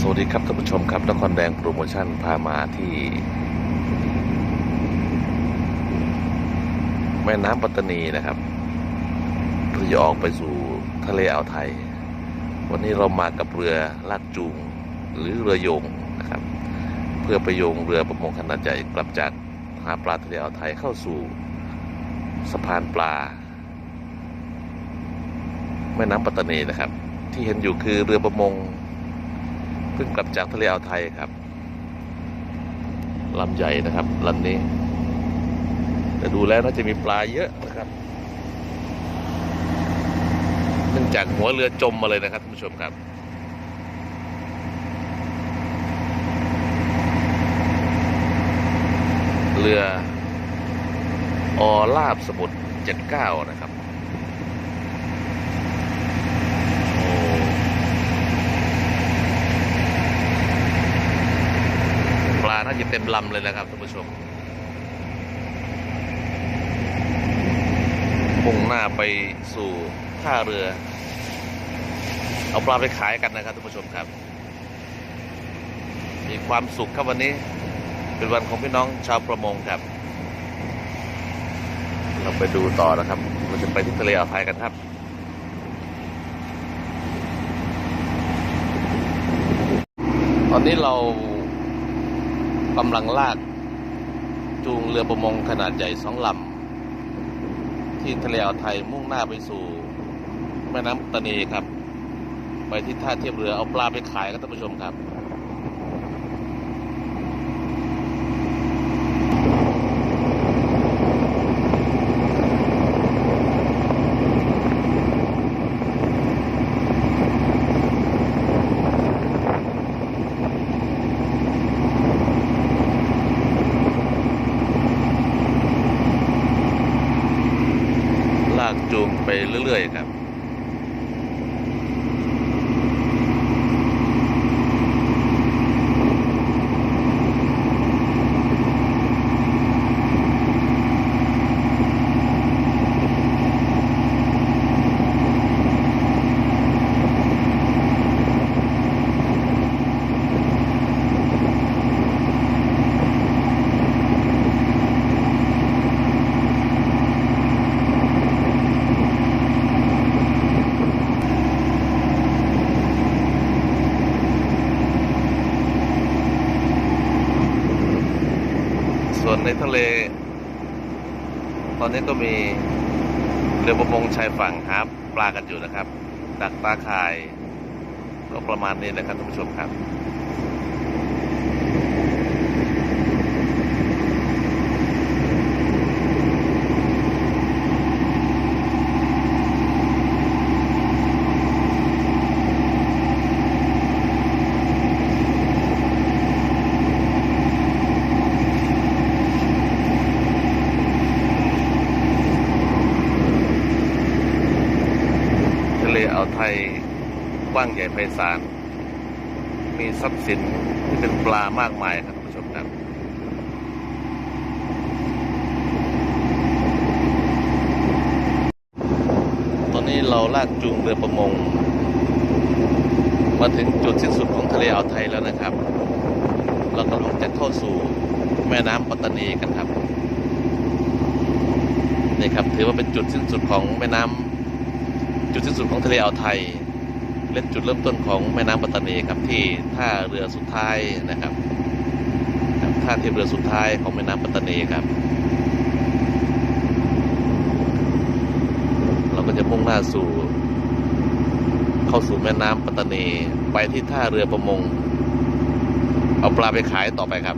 สวัสดีครับท่านผู้ชมครับนครแดงโปรโมชั่นพามาที่ แม่น้ำปัตตานีนะครับเพื่อจะออกไปสู่ทะเลอ่าวไทย วันนี้เรามากับเรือลากจูงหรือเรือโยงนะครับ เพื่อไปโยงเรือประมงขนาดใหญ่กลับจากหาปลาทะเลอ่าวไทยเข้าสู่สะพานปลา แม่น้ำปัตตานีนะครับ ที่เห็นอยู่คือเรือประมง เพิ่งกลับจากทะเลอ่าวไทยครับลำใหญ่นะครับลำนี้ แต่ดูแล้วน่าจะมีปลาเยอะนะครับเนื่องจากหัวเรือจมมาเลยนะครับท่านผู้ชมครับเรืออลาบสมุทรเจ็ดเก้านะครับ โอ้ ปลาน่าจะเต็มลำเลยนะครับท่านผู้ชมมุ่งหน้าไปสู่ท่าเรือ เอาปลาไปขายกันนะครับท่านผู้ชมครับ มีความสุขครับวันนี้ เป็นวันของพี่น้องชาวประมงครับ เราไปดูต่อนะครับเราจะไปที่ทะเลอ่าวไทยกันครับตอนนี้เรา กำลังลาก จูงเรือประมงขนาดใหญ่สองลำ ที่ทะเลอ่าวไทยมุ่งหน้าไปสู่ แม่น้ำปัตะเนีครับ ไปที่ท่าเทียบเรือเอาปลาไปขายครับท่านผู้ชมครับ จูงไปเรื่อย ๆ ครับ ในทะเล ตอนนี้ก็มีเรือประมงชายฝั่งหาปลากันอยู่นะครับ ดักปลาคาย ก็ประมาณนี้นะครับท่านผู้ชมครับาวไทยกว้างใหญ่ไพศาล มีทรัพย์สินที่เป็นปลามากมายครับท่านผู้ชมครับตอนนี้เราลากจูงเรือประมง มาถึงจุดสิ้นสุดของทะเลอ่าวไทยแล้วนะครับ เรากำลังจะเข้าสู่แม่น้ำปัตตานีกันครับนี่ครับถือว่าเป็นจุดสิ้นสุดของแม่น้ำ จุดสิ้นสุดของทะเลอ่าวไทย และจุดเริ่มต้นของแม่น้ำปัตตานีครับที่ท่าเรือสุดท้ายนะครับท่าเทียบเรือสุดท้ายของแม่น้ำปัตตานีครับ เราก็จะมุ่งหน้าสู่ เข้าสู่แม่น้ำปัตตานีไปที่ท่าเรือประมง เอาปลาไปขายต่อไปครับ